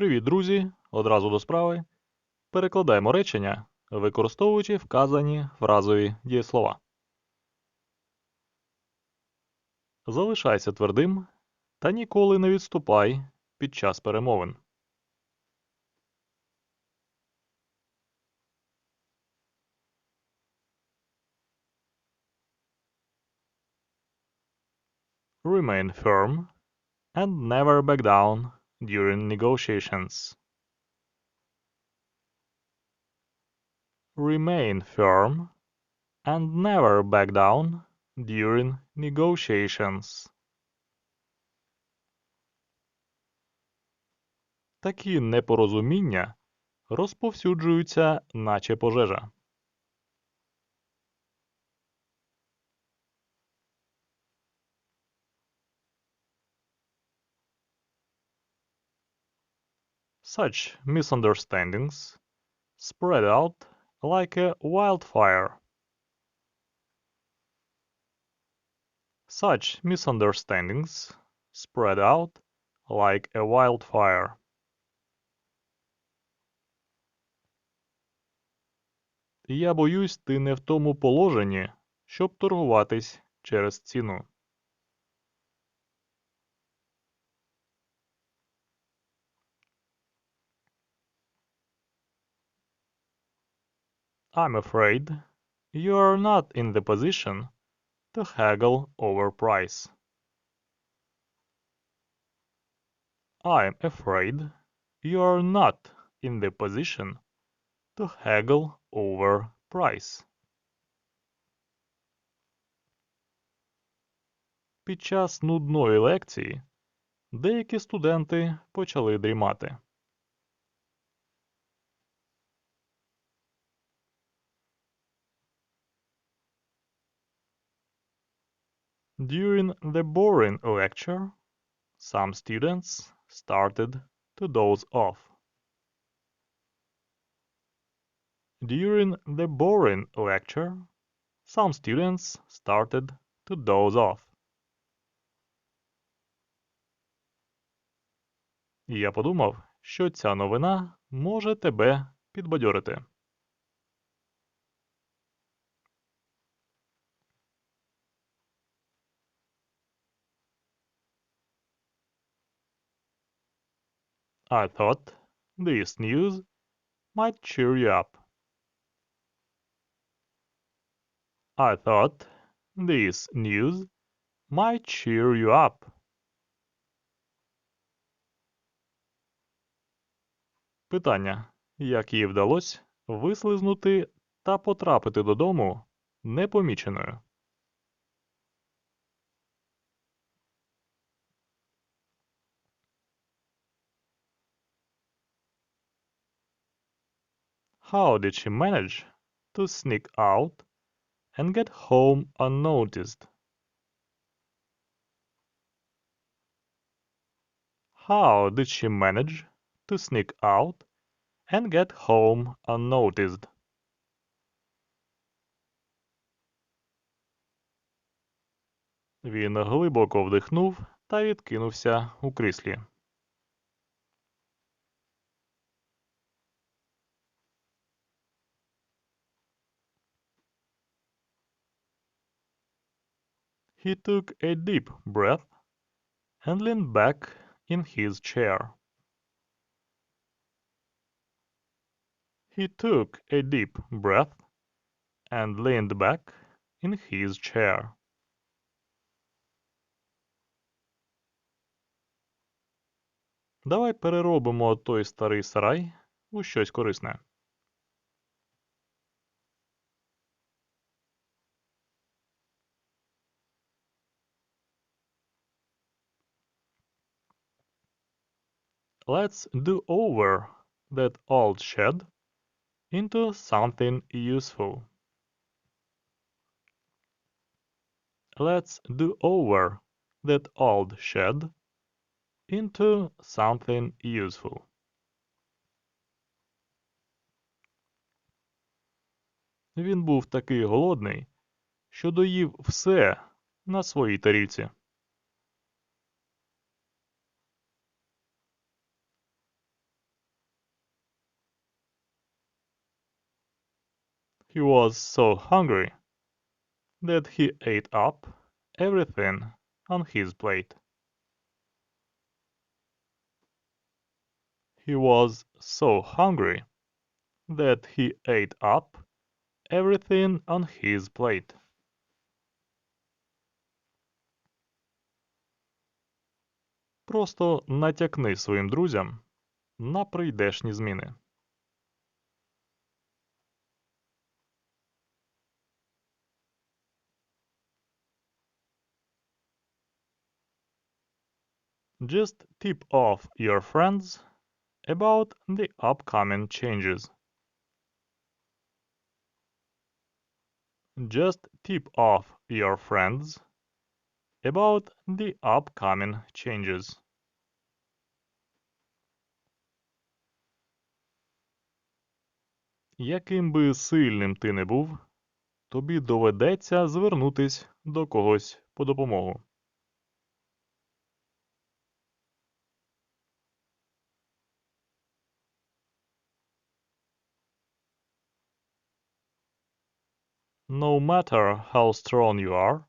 Привіт, друзі! Одразу до справи. Перекладаємо речення, використовуючи вказані фразові дієслова. Залишайся твердим та ніколи не відступай під час перемовин. Remain firm and never back down during negotiations. Remain firm and never back down during negotiations. Такі непорозуміння розповсюджуються, наче пожежа. Such misunderstandings spread out like a wildfire. Such misunderstandings spread out like a wildfire. Я боюсь, ти не в тому положенні, щоб торгуватись через ціну. I'm afraid you're not in the position to haggle over price. I'm afraid you're not in the position to haggle over price. Під час нудної лекції деякі студенти почали дрімати. During the boring lecture, some students started to doze off. During the boring lecture, some students started to doze off. Я подумав, що ця новина може тебе підбадьорити. I thought this news might cheer you up. I thought this news might cheer you up. Питання. Як їй вдалося вислизнути та потрапити додому непоміченою? How did she manage to sneak out and get home unnoticed? How did she manage to sneak out and get home unnoticed? Він глибоко вдихнув та відкинувся у кріслі. He took a deep breath and leaned back in his chair. He took a deep breath and leaned back in his chair. Давай переробимо той старий сарай у щось корисне. Let's do over that old shed into something useful. Let's do over that old shed into something useful. Він був такий голодний, що доїв все на своїй тарілці. He was so hungry that he ate up everything on his plate. He was so hungry that he ate up everything on his plate. Просто натякни своїм друзям на прийдешні зміни. Just tip off your friends about the upcoming changes. Just tip off your friends about the upcoming changes. Яким би сильним ти не був, тобі доведеться звернутись до когось по допомогу. No matter how strong you are,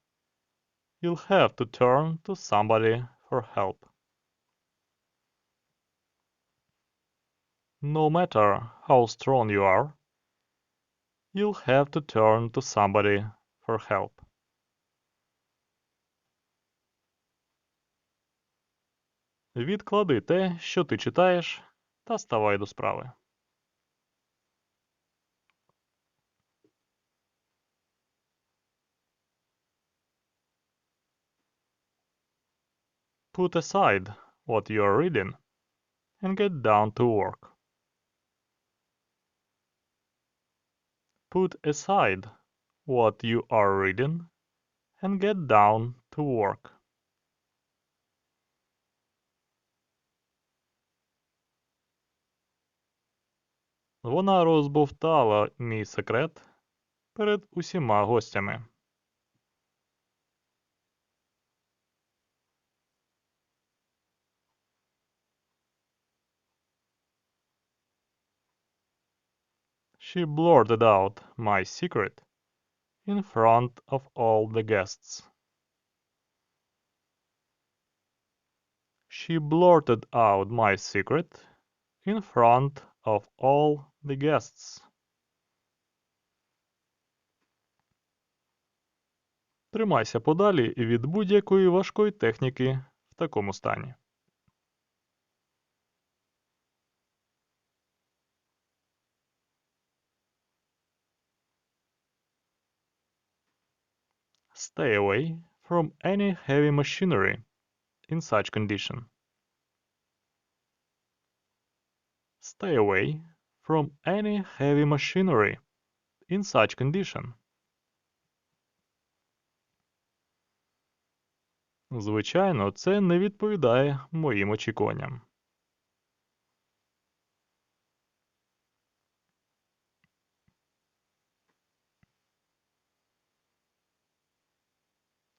you'll have to turn to somebody for help. No matter how strong you are, you'll have to turn to somebody for help. Відклади те, що ти читаєш, та ставай до справи. Put aside what you are reading and get down to work. Put aside what you are reading and get down to work. Вона розбовтала мій секрет перед усіма гостями. She blurted out my secret in front of all the guests. She blurted out my secret in front of all the guests. Тримайся подалі від будь-якої важкої техніки в такому стані. Stay away from any heavy machinery in such condition. Stay away from any heavy machinery in such condition. Звичайно, це не відповідає моїм очікуванням.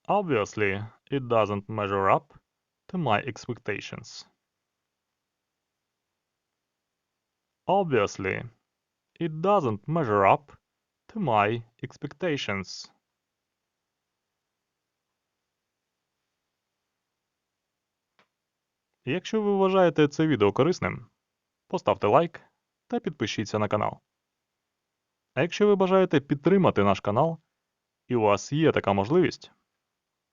Obviously, it doesn't measure up to my expectations. Obviously, it doesn't measure up to my expectations. Якщо ви вважаєте це відео корисним, поставте лайк та підпишіться на канал. А якщо ви бажаєте підтримати наш канал, і у вас є така можливість,